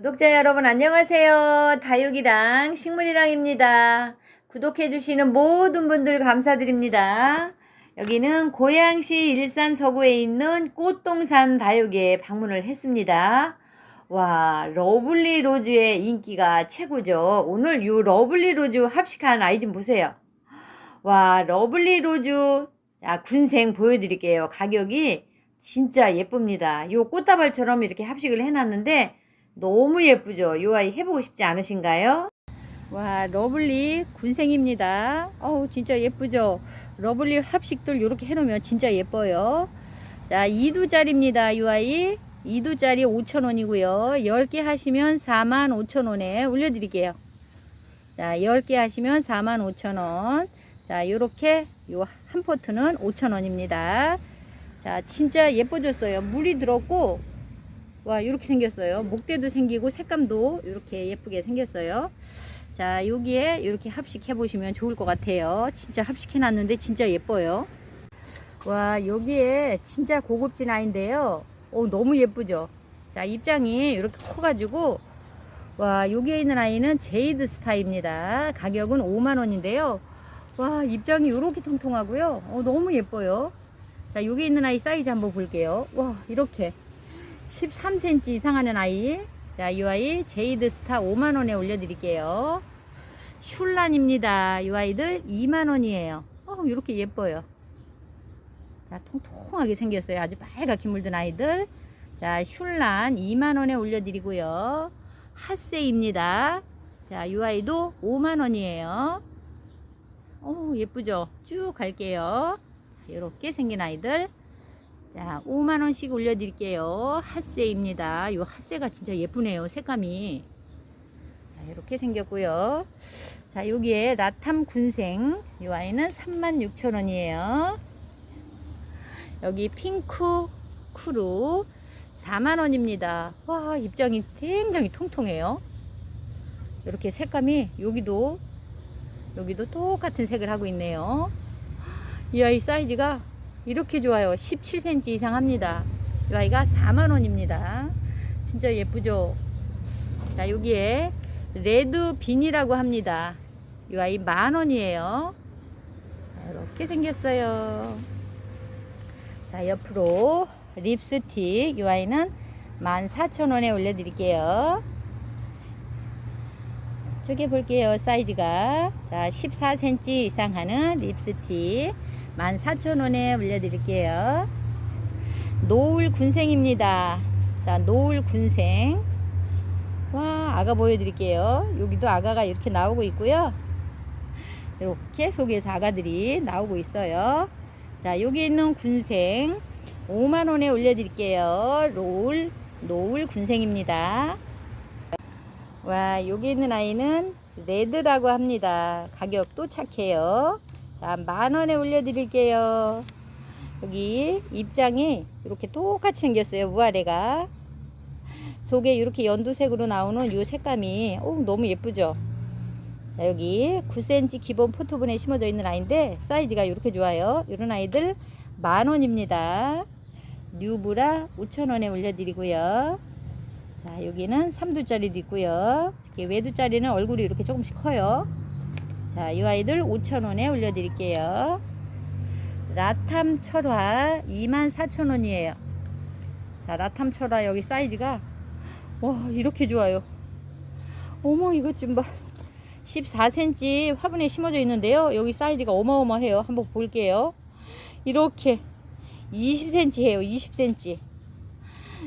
구독자 여러분 안녕하세요. 다육이랑 식물이랑입니다. 구독해주시는 모든 분들 감사드립니다. 여기는 고양시 일산 서구에 있는 꽃동산 다육에 방문을 했습니다. 와, 러블리 로즈의 인기가 최고죠. 오늘 요 러블리 로즈 합식한 아이 좀 보세요. 와, 러블리 로즈. 자, 군생 보여드릴게요. 가격이 진짜 예쁩니다. 요 꽃다발처럼 이렇게 합식을 해놨는데 너무 예쁘죠? 요 아이 해보고 싶지 않으신가요? 와, 러블리 군생입니다. 어우, 진짜 예쁘죠? 러블리 합식들 이렇게 해놓으면 진짜 예뻐요. 자, 2두짜리입니다. 요 아이. 2두짜리 5,000원이고요. 10개 하시면 45,000원에 올려드릴게요. 자, 10개 하시면 45,000원. 자, 요렇게 요 한 포트는 5,000원입니다. 자, 진짜 예뻐졌어요. 물이 들었고, 와, 이렇게 생겼어요. 목대도 생기고, 색감도 이렇게 예쁘게 생겼어요. 자, 여기에 이렇게 합식해 보시면 좋을 것 같아요. 진짜 합식해 놨는데 진짜 예뻐요. 와, 여기에 진짜 고급진 아이인데요. 오, 너무 예쁘죠? 자, 입장이 이렇게 커가지고, 와, 여기에 있는 아이는 제이드 스타입니다. 가격은 5만원인데요. 와, 입장이 이렇게 통통하고요. 어, 너무 예뻐요. 자, 여기 있는 아이 사이즈 한번 볼게요. 와, 이렇게 13cm 이상 하는 아이. 자, 이 아이 제이드 스타 5만원에 올려드릴게요. 슐란입니다. 이 아이들 2만원이에요. 어, 이렇게 예뻐요. 자, 통통하게 생겼어요. 아주 빨갛게 물든 아이들. 자, 슐란 2만원에 올려드리고요. 핫세입니다. 자, 이 아이도 5만원이에요. 오, 예쁘죠? 쭉 갈게요. 이렇게 생긴 아이들. 자, 5만원씩 올려드릴게요. 핫세입니다. 이 핫세가 진짜 예쁘네요. 색감이. 자, 이렇게 생겼고요. 자, 여기에 라탐 군생. 이 아이는 36,000원이에요. 여기 핑크 쿠루 4만원입니다. 와, 입장이 굉장히 통통해요. 이렇게 색감이 여기도 여기도 똑같은 색을 하고 있네요. 이 아이 사이즈가 이렇게 좋아요. 17cm 이상 합니다. 이 아이가 4만원입니다. 진짜 예쁘죠? 자, 여기에 레드 빈이라고 합니다. 이 아이 만원이에요. 이렇게 생겼어요. 자, 옆으로 립스틱. 이 아이는 14,000원에 올려드릴게요. 쪼개 볼게요. 사이즈가. 자, 14cm 이상 하는 립스틱. 14,000원에 올려드릴게요. 노을 군생입니다. 자, 노을 군생. 와, 아가 보여드릴게요. 여기도 아가가 이렇게 나오고 있고요. 이렇게 속에서 아가들이 나오고 있어요. 자, 여기 있는 군생 5만원에 올려드릴게요. 노을, 노을 군생입니다. 와, 여기 있는 아이는 레드라고 합니다. 가격도 착해요. 자, 만 원에 올려드릴게요. 여기 입장이 이렇게 똑같이 생겼어요. 우아래가. 속에 이렇게 연두색으로 나오는 이 색감이 오, 너무 예쁘죠? 자, 여기 9cm 기본 포토분에 심어져 있는 아이인데 사이즈가 이렇게 좋아요. 이런 아이들 만 원입니다. 뉴브라 5천원에 올려드리고요. 자, 여기는 3두짜리도 있고요. 외두짜리는 얼굴이 이렇게 조금씩 커요. 자, 이 아이들 5,000원에 올려드릴게요. 라탐 철화 24,000원이에요. 자, 라탐 철화 여기 사이즈가 와, 이렇게 좋아요. 어머, 이것 좀 봐. 14cm 화분에 심어져 있는데요. 여기 사이즈가 어마어마해요. 한번 볼게요. 이렇게 20cm예요. 20cm.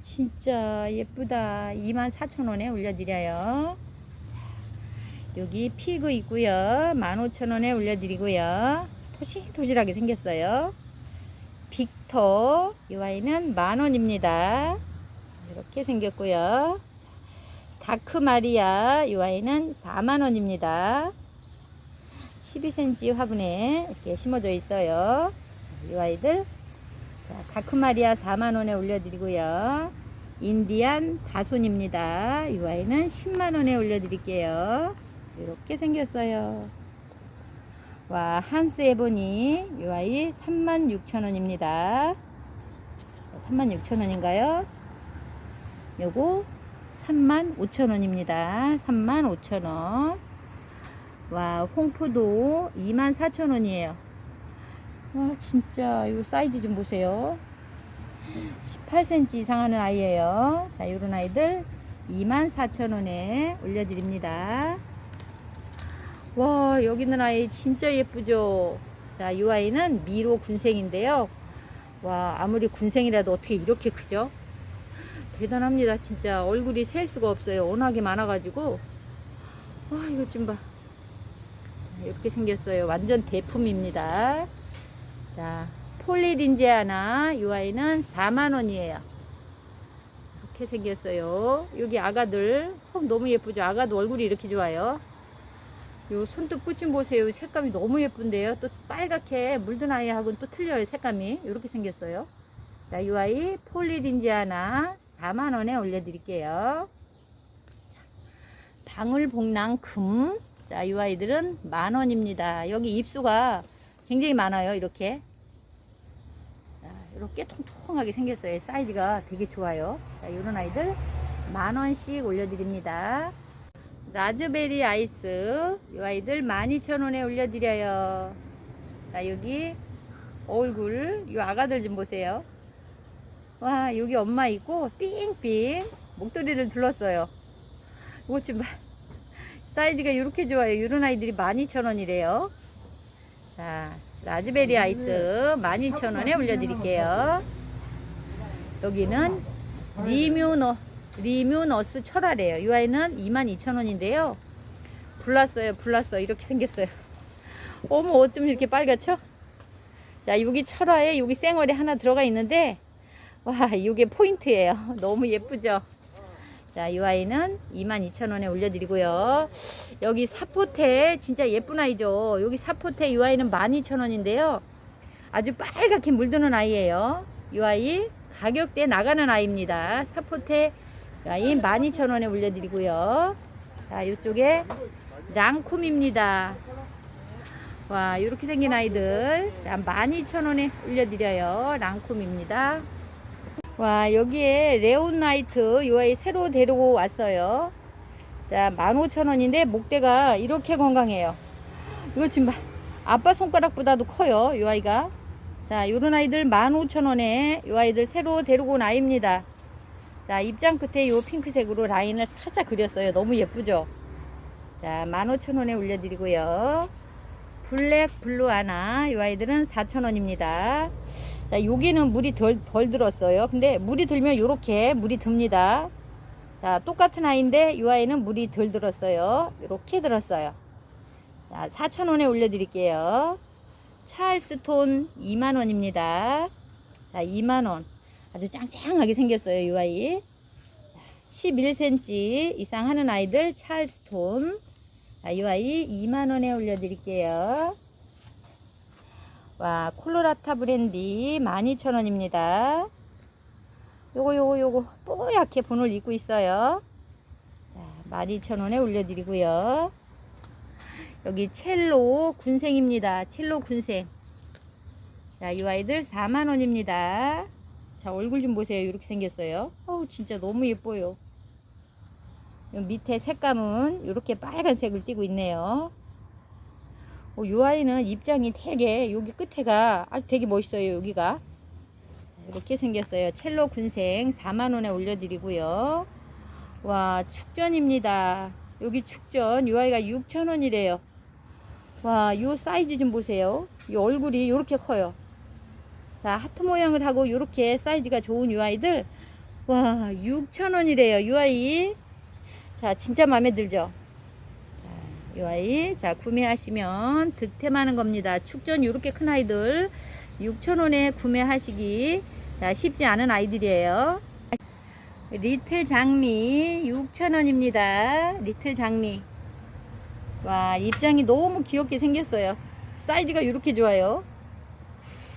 진짜 예쁘다. 24,000원에 올려드려요. 여기 피그 있고요. 15,000원에 올려드리고요. 토실토실하게 생겼어요. 빅터 이 아이는 만원입니다. 이렇게 생겼고요. 다크 마리아 이 아이는 4만원입니다. 12cm 화분에 이렇게 심어져 있어요. 이 아이들 자, 다크마리아 4만원에 올려드리고요. 인디안 다손입니다. 이 아이는 10만원에 올려드릴게요. 이렇게 생겼어요. 와, 한스 에보니, 이 아이 36,000원입니다. 36,000원인가요? 요거 35,000원입니다. 35,000원. 와, 홍포도 24,000원이에요. 와, 진짜 이 사이즈 좀 보세요. 18cm 이상 하는 아이예요. 자, 요런 아이들 24,000원에 올려드립니다. 와, 여기 있는 아이 진짜 예쁘죠? 자, 이 아이는 미로 군생인데요. 와, 아무리 군생이라도 어떻게 이렇게 크죠? 대단합니다. 진짜 얼굴이 셀 수가 없어요. 워낙에 많아가지고. 와, 이거 좀 봐. 이렇게 생겼어요. 완전 대품입니다. 자, 폴리딘지아나 이 아이는 4만원이에요. 이렇게 생겼어요. 여기 아가들. 어, 너무 예쁘죠? 아가도 얼굴이 이렇게 좋아요. 요 손톱 끝좀 보세요. 색감이 너무 예쁜데요. 또 빨갛게 물든 아이하고는 또 틀려요. 색감이. 이렇게 생겼어요. 자, 이 아이 폴리딘지아나 4만원에 올려드릴게요. 방울복랑 금. 자, 이 아이들은 만원입니다. 여기 입수가 굉장히 많아요. 이렇게. 자, 이렇게 통통하게 생겼어요. 사이즈가 되게 좋아요. 자, 이런 아이들 만원씩 올려드립니다. 라즈베리 아이스. 이 아이들 12,000원에 올려드려요. 자, 여기 얼굴. 이 아가들 좀 보세요. 와, 여기 엄마 있고, 삥삥. 목도리를 둘렀어요. 이것 좀 봐. 사이즈가 이렇게 좋아요. 이런 아이들이 12,000원이래요. 자, 라즈베리 아이스 12,000원에 올려드릴게요. 여기는 리뮤너, 리뮤너스 철화래요. 이 아이는 22,000원인데요. 불났어요. 불났어. 이렇게 생겼어요. 어머, 어쩜 이렇게 빨갛죠? 자, 여기 철화에 여기 쌩얼이 하나 들어가 있는데, 와, 이게 포인트예요. 너무 예쁘죠? 자, 이 아이는 22,000원에 올려드리고요. 여기 사포테 진짜 예쁜 아이죠. 여기 사포테 이 아이는 12,000원인데요. 아주 빨갛게 물드는 아이예요. 이 아이 가격대 나가는 아이입니다. 사포테 이 아이 12,000원에 올려드리고요. 자, 이쪽에 랑콤입니다. 와, 이렇게 생긴 아이들. 자, 12,000원에 올려드려요. 랑콤입니다. 와 여기에 레온나이트 요 아이 새로 데리고 왔어요 자 15,000원인데 목대가 이렇게 건강해요 이거 지금 봐 아빠 손가락보다도 커요 요 아이가 자 요런 아이들 15,000원에 요 아이들 새로 데리고 온 아이입니다 자 입장 끝에 요 핑크색으로 라인을 살짝 그렸어요 너무 예쁘죠 자 15,000원에 올려드리고요 블랙 블루 하나 요 아이들은 4,000원입니다 자, 여기는 물이 덜, 덜 들었어요. 근데 물이 들면 이렇게 물이 듭니다. 자, 똑같은 아이인데 이 아이는 물이 덜 들었어요. 이렇게 들었어요. 자, 4,000원에 올려드릴게요. 찰스톤 2만원입니다. 자, 2만원. 아주 짱짱하게 생겼어요. 이 아이. 11cm 이상 하는 아이들 찰스톤. 자, 이 아이 2만원에 올려드릴게요. 와, 콜로라타 브랜디 12,000원입니다. 요거, 요거, 요거, 뽀얗게 분을 입고 있어요. 자, 12,000원에 올려드리고요. 여기 첼로 군생입니다. 첼로 군생. 자, 이 아이들 4만원입니다. 자, 얼굴 좀 보세요. 이렇게 생겼어요. 어우, 진짜 너무 예뻐요. 요 밑에 색감은 이렇게 빨간색을 띠고 있네요. 어, 이 아이는 입장이 되게 여기 끝에가 아주 되게 멋있어요 여기가 이렇게 생겼어요 첼로 군생 4만원에 올려드리고요 와 축전입니다 여기 축전 이 아이가 6천원이래요 와이 사이즈 좀 보세요 이 얼굴이 이렇게 커요 자 하트 모양을 하고 이렇게 사이즈가 좋은 이 아이들. 와 6천원이래요 이 아이. 자 진짜 마음에 들죠? 이 아이 자 구매하시면 득템하는 겁니다. 축전 이렇게 큰 아이들 6,000원에 구매하시기. 자 쉽지 않은 아이들이에요. 리틀 장미 6,000원입니다. 리틀 장미. 와 입장이 너무 귀엽게 생겼어요. 사이즈가 이렇게 좋아요.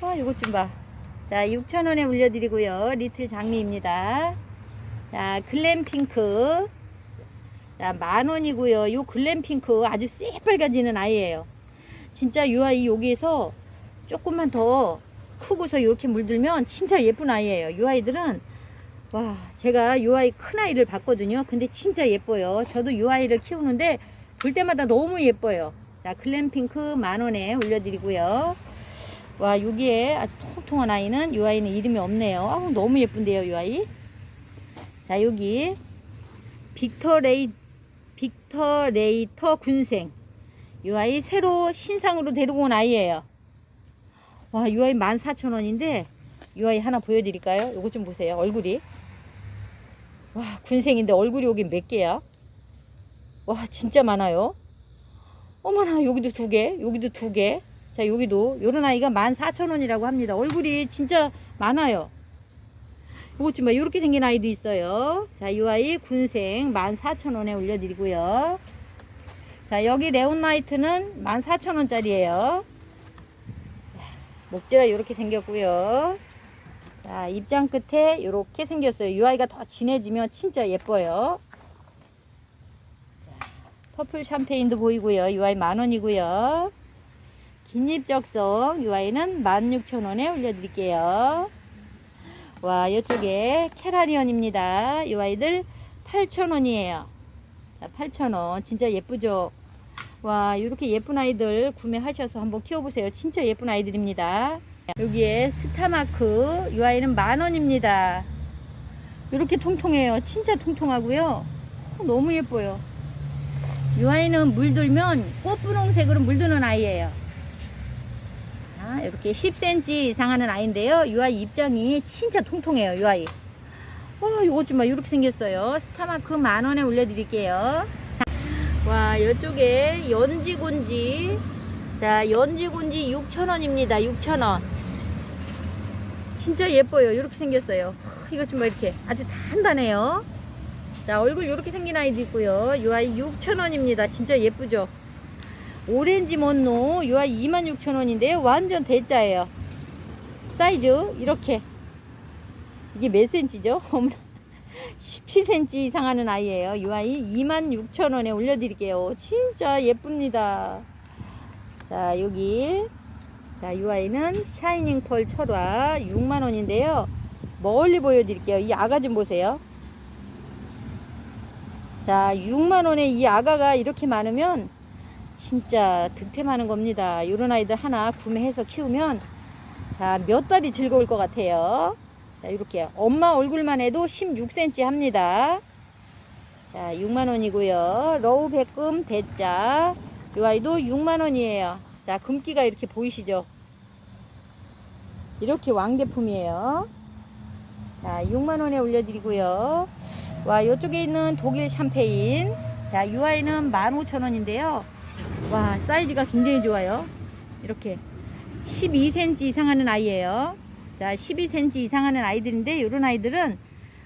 와 이것 좀봐 자 6,000원에 올려드리고요 리틀 장미입니다 자 글램핑크 자, 만 원이고요. 요 글램핑크 아주 새빨가지는 아이예요. 진짜 요 아이 여기에서 조금만 더 크고서 이렇게 물들면 진짜 예쁜 아이예요. 요 아이들은 와, 제가 이 아이 큰 아이를 봤거든요. 근데 진짜 예뻐요. 저도 이 아이를 키우는데 볼 때마다 너무 예뻐요. 자, 글램핑크 만 원에 올려드리고요. 와, 여기에 아주 통통한 아이는 이 아이는 이름이 없네요. 아우, 너무 예쁜데요, 이 아이. 자, 여기 빅터레이 빅터레이터 군생. 이 아이 새로 신상으로 데리고 온 아이예요. 와, 이 아이 14,000원인데 이 아이 하나 보여드릴까요? 요거 좀 보세요. 얼굴이. 와, 군생인데 얼굴이 여기 몇 개야? 와, 진짜 많아요. 어머나, 여기도 두 개, 여기도 두 개. 자, 여기도 요런 아이가 14,000원이라고 합니다. 얼굴이 진짜 많아요. 요것 좀 봐. 요렇게 생긴 아이도 있어요. 자, 이 아이 군생 14,000원에 올려드리고요. 자, 여기 레온나이트는 14,000원짜리예요. 목재가 이렇게 생겼고요. 자, 입장 끝에 이렇게 생겼어요. 이 아이가 더 진해지면 진짜 예뻐요. 자, 퍼플 샴페인도 보이고요. 이 아이 만 원이고요. 긴잎 적성 이 아이는 16,000원에 올려드릴게요. 와, 이쪽에 캐라리언입니다. 이 아이들 8,000원이에요. 자, 8,000원. 진짜 예쁘죠? 와, 이렇게 예쁜 아이들 구매하셔서 한번 키워보세요. 진짜 예쁜 아이들입니다. 여기에 스타마크, 이 아이는 만 원입니다. 이렇게 통통해요. 진짜 통통하고요. 어, 너무 예뻐요. 이 아이는 물들면 꽃분홍색으로 물드는 아이예요. 자, 이렇게 10cm 이상 하는 아이인데요. 이 아이 입장이 진짜 통통해요. 이 아이. 와, 이것 좀 봐. 이렇게 생겼어요. 스타마크 만 원에 올려드릴게요. 와, 이쪽에 연지곤지. 자, 연지곤지 6,000원입니다. 6,000원. 진짜 예뻐요. 이렇게 생겼어요. 이것 좀 봐, 이렇게. 아주 단단해요. 자, 얼굴 이렇게 생긴 아이도 있고요. 이 아이 6,000원입니다. 진짜 예쁘죠? 오렌지 이 아이 26,000원인데요. 완전 대짜예요. 사이즈, 이렇게. 이게 몇 센치죠? 어머나. 17cm 이상 하는 아이예요. 이 아이 26,000원에 올려드릴게요. 진짜 예쁩니다. 자, 여기. 자, 이 아이는 샤이닝 펄 철화 6만원인데요. 멀리 보여드릴게요. 이 아가 좀 보세요. 자, 6만원에 이 아가가 이렇게 많으면 진짜 득템하는 겁니다. 이런 아이들 하나 구매해서 키우면 자, 몇 달이 즐거울 것 같아요. 자, 이렇게 엄마 얼굴만 해도 16cm 합니다. 자, 6만원이고요. 러우 백금 대짜. 이 아이도 6만원이에요. 자, 금기가 이렇게 보이시죠? 이렇게 왕제품이에요. 자, 6만원에 올려드리고요. 와, 이쪽에 있는 독일 샴페인. 자, 이 아이는 15,000원인데요. 와, 사이즈가 굉장히 좋아요. 이렇게 12cm 이상 하는 아이예요. 자, 12cm 이상 하는 아이들인데, 이런 아이들은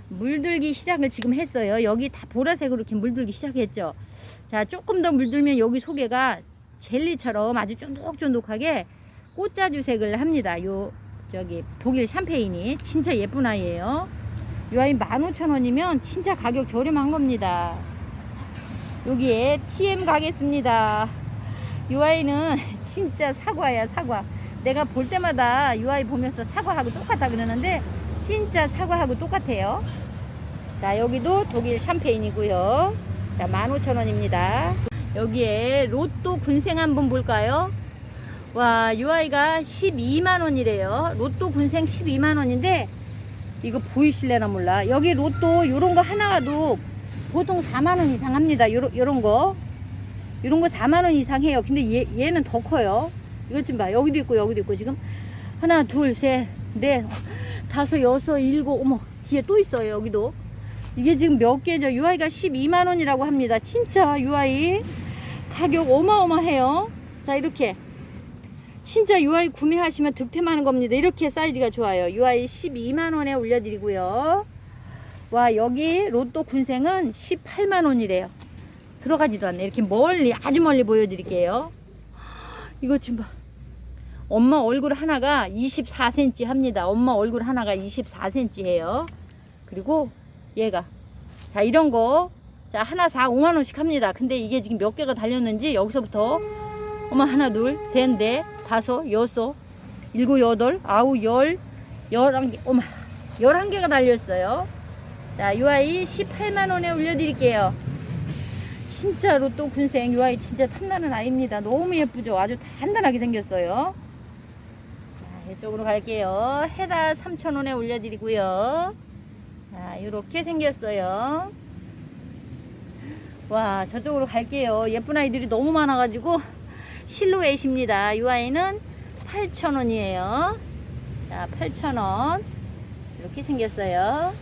물들기 시작을 지금 했어요. 여기 다 보라색으로 이렇게 물들기 시작했죠. 자, 조금 더 물들면 여기 속에가 젤리처럼 아주 쫀득쫀득하게 꽃자주색을 합니다. 요, 저기, 독일 샴페인이. 진짜 예쁜 아이예요. 이 아이 15,000원이면 진짜 가격 저렴한 겁니다. 여기에 TM 가겠습니다. 이 아이는 진짜 사과야, 사과. 내가 볼 때마다 이 아이 보면서 사과하고 똑같다 그러는데 진짜 사과하고 똑같아요. 자, 여기도 독일 샴페인이고요. 자, 15,000원입니다. 여기에 로또 군생 한번 볼까요? 와, 이 아이가 12만원이래요. 로또 군생 12만원인데 이거 보이실래나 몰라. 여기 로또 요런 거 하나가도 보통 4만원 이상 합니다. 요런, 요런 거. 요런 거 4만원 이상 해요. 근데 얘, 얘는 더 커요. 이것 좀 봐. 여기도 있고, 여기도 있고, 지금. 하나, 둘, 셋, 넷, 다섯, 여섯, 일곱, 어머, 뒤에 또 있어요. 여기도. 이게 지금 몇 개죠? UI가 12만원이라고 합니다. 진짜 UI. 가격 어마어마해요. 자, 이렇게. 진짜 UI 구매하시면 득템하는 겁니다. 이렇게 사이즈가 좋아요. UI 12만원에 올려드리고요. 와, 여기 로또 군생은 18만원이래요. 들어가지도 않네. 이렇게 멀리, 아주 멀리 보여드릴게요. 이것 좀 봐. 엄마 얼굴 하나가 24cm 합니다. 엄마 얼굴 하나가 24cm 해요. 그리고 얘가. 자, 이런 거. 자, 하나 4, 5만원씩 합니다. 근데 이게 지금 몇 개가 달렸는지 여기서부터 엄마 하나, 둘, 셋, 넷, 다섯, 여섯, 일곱, 여덟, 아홉, 열, 열한 개, 어머, 열한 개가 달렸어요. 자, 이 아이 18만원에 올려드릴게요. 진짜로 또 군생 이 아이 진짜 탐나는 아이입니다. 너무 예쁘죠? 아주 단단하게 생겼어요. 자, 이쪽으로 갈게요. 해라 3,000원에 올려드리고요. 자, 이렇게 생겼어요. 와, 저쪽으로 갈게요. 예쁜 아이들이 너무 많아가지고 실루엣입니다. 이 아이는 8,000원이에요. 자, 8,000원. 이렇게 생겼어요.